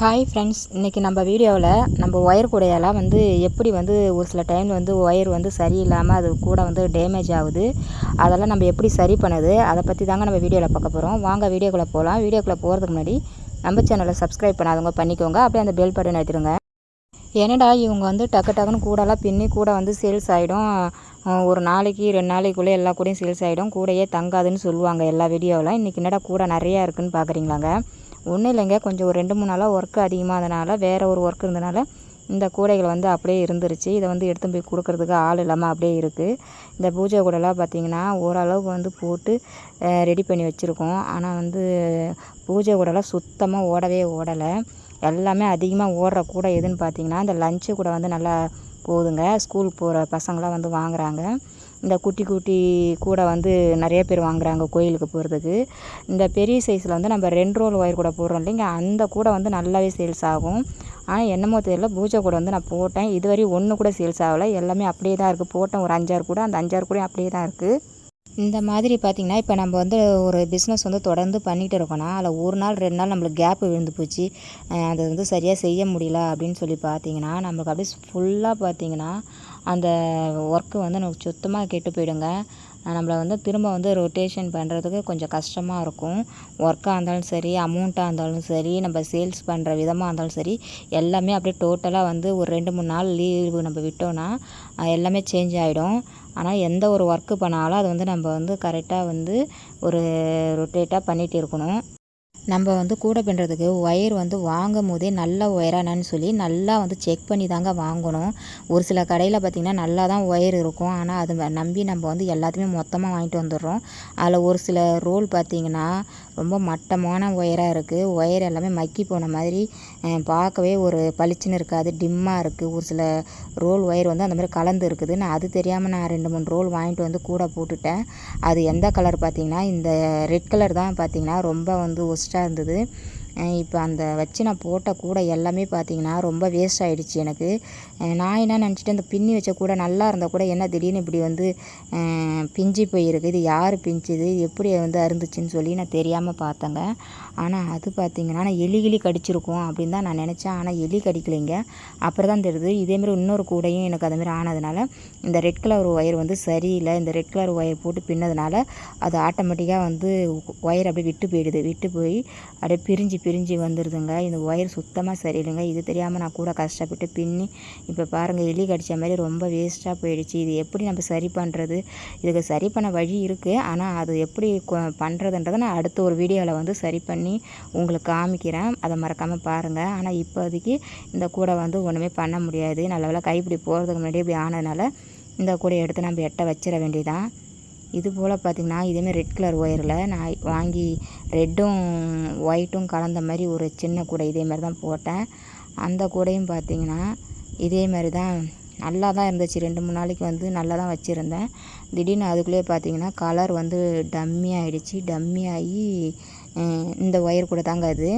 Hi friends இன்றைக்கி நம்ம வீடியோவில் நம்ம ஒயர் கூடையெல்லாம் வந்து எப்படி வந்து ஒரு சில டைமில் வந்து ஒயர் வந்து சரியில்லாமல் அது கூட வந்து டேமேஜ் ஆகுது. அதெல்லாம் நம்ம எப்படி சரி பண்ணுது அதை பற்றி தாங்க நம்ம வீடியோவில் பார்க்க போகிறோம் வாங்க வீடியோக்குள்ளே போகலாம் வீடியோக்குள்ளே போகிறதுக்கு முன்னாடி நம்ம சேனலை சப்ஸ்கிரைப் பண்ணாதவங்க பண்ணிக்கோங்க. அப்படியே அந்த பெல் பட்டன் எடுத்துருங்க என்னடா இவங்க வந்து டக்கு டக்குன்னு கூடலாம் பின்னி கூட வந்து சேல்ஸ் ஆகிடும் ஒரு நாளைக்கு ரெண்டு நாளைக்குள்ளே எல்லா கூடையும் சேல்ஸ் ஆகிடும் கூடையே தங்காதுன்னு சொல்லுவாங்க எல்லா வீடியோவில் இன்றைக்கி என்னடா கூட நிறையா இருக்குதுன்னு பார்க்குறீங்களாங்க ஒன்றும் இல்லைங்க. கொஞ்சம் ஒரு ரெண்டு மூணு நாளாக ஒர்க்கு அதிகமானதுனால வேறு ஒரு ஒர்க் இருந்தனால இந்த கூடைகள் வந்து அப்படியே இருந்துருச்சு. இதை வந்து எடுத்து போய் கொடுக்குறதுக்கு ஆள் இல்லாமல் அப்படியே இருக்குது இந்த பூஜை கூடைலாம் பார்த்திங்கன்னா ஓரளவுக்கு வந்து போட்டு ரெடி பண்ணி வச்சுருக்கோம். ஆனால் வந்து பூஜை கூடைலாம் சுத்தமாக ஓடவே ஓடலை. எல்லாமே அதிகமாக ஓடுற கூடை எதுன்னு பார்த்தீங்கன்னா இந்த லஞ்சு கூட வந்து நல்லா போகுதுங்க. ஸ்கூல் போகிற பசங்களாம் வந்து வாங்குகிறாங்க இந்த குட்டி குட்டி கூடை வந்து நிறைய பேர் வாங்குகிறாங்க கோயிலுக்கு போகிறதுக்கு இந்த பெரிய சைஸில் வந்து நம்ம ரெண்டு ரோல் ஒயர் கூட போடுறோம் இல்லைங்க. அந்த கூடை வந்து நல்லாவே சேல்ஸ் ஆகும். ஆனால் என்னமோ தெரியல பூஜை கூட வந்து நான் போட்டேன். இதுவரை ஒன்று கூட சேல்ஸ் ஆகலை. எல்லாமே அப்படியே தான் இருக்குது போட்டேன் ஒரு அஞ்சாறு கூட அந்த அஞ்சாறு கூட அப்படியே தான் இருக்குது இந்த மாதிரி பார்த்திங்கன்னா இப்போ நம்ம வந்து ஒரு பிஸ்னஸ் வந்து தொடர்ந்து பண்ணிகிட்டு இருக்கோன்னா அதில் ஒரு நாள் ரெண்டு நாள் நம்மளுக்கு கேப் விழுந்து போச்சு. அதை வந்து சரியாக செய்ய முடியல அப்படின்னு சொல்லி பார்த்தீங்கன்னா நம்மளுக்கு அப்படியே ஃபுல்லாக பார்த்திங்கன்னா அந்த ஒர்க்கு வந்து நமக்கு சுத்தமாக கெட்டு போயிடுங்க. நம்மளை வந்து திரும்ப வந்து ரொட்டேஷன் பண்ணுறதுக்கு கொஞ்சம் கஷ்டமாக இருக்கும். ஒர்க்காக இருந்தாலும் சரி அமௌண்ட்டாக இருந்தாலும் சரி நம்ம சேல்ஸ் பண்ணுற விதமாக இருந்தாலும் சரி எல்லாமே அப்படியே டோட்டலாக வந்து ஒரு ரெண்டு மூணு நாள் லீவு நம்ம விட்டோன்னா எல்லாமே சேஞ்ச் ஆகிடும் ஆனால் எந்த ஒரு ஒர்க்கு பண்ணாலும் அது வந்து நம்ம வந்து கரெக்டாக வந்து ஒரு ரொட்டேட்டாக பண்ணிகிட்டு இருக்கணும். நம்ம வந்து கூடை பின்னுறதுக்கு ஒயர் வந்து வாங்கும் போதே நல்ல ஒயரானான்னு சொல்லி நல்லா வந்து செக் பண்ணி தாங்க வாங்கணும். ஒரு சில கடையில் பார்த்திங்கன்னா நல்லா தான் ஒயர் இருக்கும். ஆனால் அது நம்பி நம்ம வந்து எல்லாத்தையுமே மொத்தமாக வாங்கிட்டு வந்துடுறோம். அதில் ஒரு சில ரோல் பார்த்திங்கன்னா ரொம்ப மட்டமான ஒயராக இருக்குது ஒயர் எல்லாமே மக்கி போன மாதிரி பார்க்கவே ஒரு பளிச்சுன்னு இருக்காது டிம்மாக இருக்குது ஒரு சில ரோல் ஒயர் வந்து அந்த மாதிரி கலந்து இருக்குது நான் அது தெரியாமல் நான் ரெண்டு மூணு ரோல் வாங்கிட்டு வந்து கூட போட்டுட்டேன். அது எந்த கலர் பார்த்திங்கன்னா இந்த ரெட் கலர் தான் பார்த்திங்கன்னா ரொம்ப வந்து ஒஸ்ட்டாக இருந்தது. இப்போ அந்த வச்சு நான் போட்ட கூடை எல்லாமே பார்த்தீங்கன்னா ரொம்ப வேஸ்ட் ஆகிடுச்சு எனக்கு. நான் என்ன நினச்சிட்டு அந்த பின்னி வச்ச கூட நல்லா இருந்தால் கூட என்ன திடீர்னு இப்படி வந்து பிஞ்சு போயிருக்கு. இது யார் பிஞ்சுது? எப்படி வந்து அருந்துச்சுன்னு சொல்லி நான் தெரியாமல் பார்த்தேங்க. ஆனால் அது பார்த்திங்கன்னா நான் எலி கிளி கடிச்சிருக்கோம் அப்படின்னு தான் நான் நினச்சேன். ஆனால் எலி கடிக்கலைங்க. அப்புறம் தான் தெரியுது. இதேமாரி இன்னொரு கூடையும் எனக்கு அதுமாரி ஆனதுனால இந்த ரெட் கலர் ஒயர் வந்து சரியில்லை. இந்த ரெட் கலர் ஒயர் போட்டு பின்னதுனால அது ஆட்டோமேட்டிக்காக வந்து ஒயர் அப்படியே விட்டு போயிடுது. விட்டு போய் அப்படியே பிரிஞ்சு பிரிஞ்சு வந்துடுதுங்க இந்த ஒயர் சுத்தமாக சரியில்லைங்க. இது தெரியாமல் நான் கூட கஷ்டப்பட்டு பின்னி இப்போ பாருங்கள் எலி கடித்த மாதிரி ரொம்ப வேஸ்ட்டாக போயிடுச்சு. இது எப்படி நம்ம சரி பண்ணுறது இதுக்கு சரி பண்ண வழி இருக்குது ஆனால் அது எப்படி பண்ணுறதுன்றதை நான் அடுத்த ஒரு வீடியோவில் வந்து சரி பண்ணி உங்களுக்கு காமிக்கிறேன். அதை மறக்காமல் பாருங்கள் ஆனால் இப்போதைக்கு இந்த கூடை வந்து ஒன்றுமே பண்ண முடியாது. நல்ல வேலை கைப்பிடி போகிறதுக்கு முன்னாடி இப்படி ஆனதுனால இந்த கூடையை எடுத்து நம்ம எட்ட வச்சிட வேண்டியதான் இது போல் பார்த்திங்கன்னா இதேமாதிரி ரெட் கலர் ஒயரில் நான் வாங்கி ரெட்டும் ஒயிட்டும் கலந்த மாதிரி ஒரு சின்ன கூடை இதே மாதிரி தான் போட்டேன். அந்த கூடையும் பார்த்திங்கன்னா இதே மாதிரி தான் நல்லா தான் இருந்துச்சு. ரெண்டு மூணு நாளைக்கு வந்து நல்லா தான் வச்சுருந்தேன். திடீர்னு அதுக்குள்ளேயே பார்த்திங்கன்னா கலர் வந்து டம்மி ஆகிடுச்சி டம்மி ஆகி இந்த ஒயர் கூட தாங்க அது.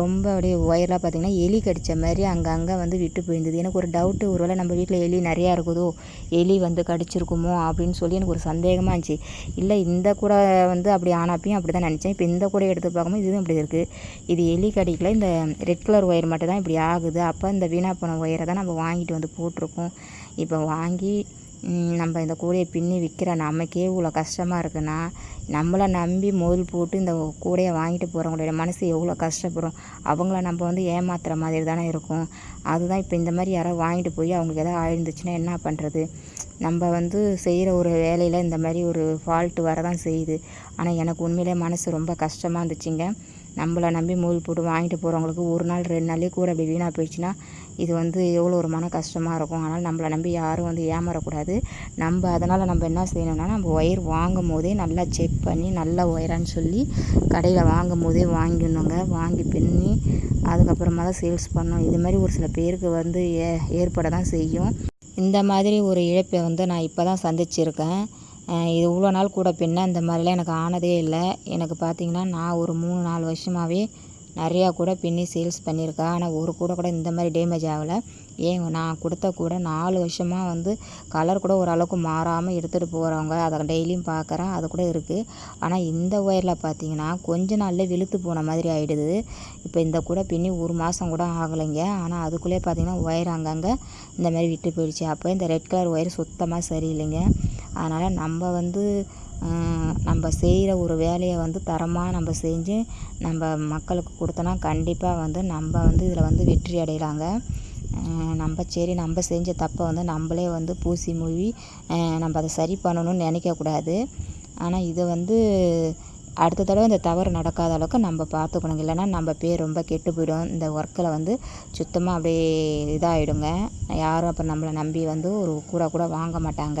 ரொம்ப அப்படியே ஒயர்லாம் பார்த்திங்கன்னா எலி கடித்த மாதிரி அங்கங்கே வந்து விட்டு போயிருந்தது. எனக்கு ஒரு டவுட்டு ஒரு வேளை நம்ம வீட்டில் எலி நிறையா இருக்குதோ எலி வந்து கடிச்சிருக்குமோ அப்படின்னு சொல்லி எனக்கு ஒரு சந்தேகமாக இருந்துச்சு. இல்லை இந்த கூட வந்து அப்படி ஆனாப்பையும் அப்படி தான் நினச்சேன். இப்போ இந்த கூட எடுத்து பார்க்கும்போது இதுவும் இப்படி இருக்குது இது எலி கடிக்கல இந்த ரெட் கலர் ஒயர் மட்டும் தான் இப்படி ஆகுது. அப்போ இந்த வீணாக போன ஒயரை தான் நம்ம வாங்கிட்டு வந்து போட்டிருக்கோம். இப்போ வாங்கி நம்ம இந்த கூடையை பின்னி விற்கிற நமக்கே இவ்வளோ கஷ்டமாக இருக்குன்னா நம்மளை நம்பி முதல் போட்டு இந்த கூடையை வாங்கிட்டு போகிறவங்களுடைய மனசு எவ்வளோ கஷ்டப்படும். அவங்கள நம்ம வந்து ஏமாத்துகிற மாதிரி தானே இருக்கும். அதுதான் இப்போ இந்த மாதிரி யாராவது வாங்கிட்டு போய் அவங்களுக்கு எதாவது ஆயிருந்துச்சுன்னா என்ன பண்ணுறது நம்ம வந்து செய்கிற ஒரு வேலையில் இந்த மாதிரி ஒரு ஃபால்ட்டு வரதான் செய்யுது. ஆனால் எனக்கு உண்மையிலே மனசு ரொம்ப கஷ்டமாக இருந்துச்சுங்க. நம்மளை நம்பி மூல் போட்டு வாங்கிட்டு போகிறவங்களுக்கு ஒரு நாள் ரெண்டு நாளே கூட அப்படி வீணாக போயிடுச்சுன்னா இது வந்து எவ்வளோ ஒரு மன கஷ்டமாக இருக்கும். அதனால் நம்மளை நம்பி யாரும் வந்து ஏமாறக்கூடாது. நம்ம அதனால் நம்ம என்ன செய்யணும்னா நம்ம ஒயர் வாங்கும் போதே நல்லா செக் பண்ணி நல்ல ஒயரான்னு சொல்லி கடையில் வாங்கும் போதே வாங்கிடணுங்க. வாங்கி பின்னி அதுக்கப்புறமா தான் சேல்ஸ் பண்ணோம் இது மாதிரி ஒரு சில பேருக்கு வந்து ஏ ஏற்பட தான் செய்யும். இந்த மாதிரி ஒரு இழப்பை வந்து நான் இப்போ தான் சந்திச்சிருக்கேன். இது இவ்வளோ நாள் கூட பின்ன இந்த மாதிரிலாம் எனக்கு ஆனதே இல்லை. எனக்கு பார்த்திங்கன்னா நான் ஒரு மூணு நாலு வருஷமாகவே நிறையா கூட பின்னி சேல்ஸ் பண்ணியிருக்கேன். ஆனால் ஒரு கூட கூட இந்த மாதிரி டேமேஜ் ஆகலை. ஏன் நான் கொடுத்த கூட நாலு வருஷமாக வந்து கலர் கூட ஓரளவுக்கு மாறாமல் எடுத்துகிட்டு போகிறவங்க அதை டெய்லியும் பார்க்குறேன். அது கூட இருக்குது ஆனால் இந்த ஒயரில் பார்த்தீங்கன்னா கொஞ்ச நாளில் வெளுத்து போன மாதிரி ஆகிடுது இப்போ இந்த கூட பின்னி ஒரு மாதம் கூட ஆகலைங்க. ஆனால் அதுக்குள்ளே பார்த்தீங்கன்னா ஒயர் அங்கங்கே இந்த மாதிரி விட்டு போயிடுச்சு. அப்போ இந்த ரெட் கலர் ஒயர் சுத்தமாக சரியில்லைங்க. அதனால் நம்ம வந்து நம்ம செய்கிற ஒரு வேலையை வந்து தரமாக நம்ம செஞ்சு நம்ம மக்களுக்கு கொடுத்தோன்னா கண்டிப்பாக வந்து நம்ம வந்து இதில் வந்து வெற்றி அடையலாங்க. நம்ம சரி நம்ம செஞ்ச தப்பை வந்து நம்மளே வந்து பூசி மூவி நம்ம அதை சரி பண்ணணும்னு நினைக்கக்கூடாது ஆனால் இதை வந்து அடுத்த தடவை இந்த தவறு நடக்காத அளவுக்கு நம்ம பார்த்துக்கணுங்க. இல்லைன்னா நம்ம பேர் ரொம்ப கெட்டு போயிடும். இந்த ஒர்க்கில் வந்து சுத்தமாக அப்படியே இதாகிடுங்க யாரும் அப்போ நம்மளை நம்பி வந்து ஒரு கூட கூட வாங்க மாட்டாங்க.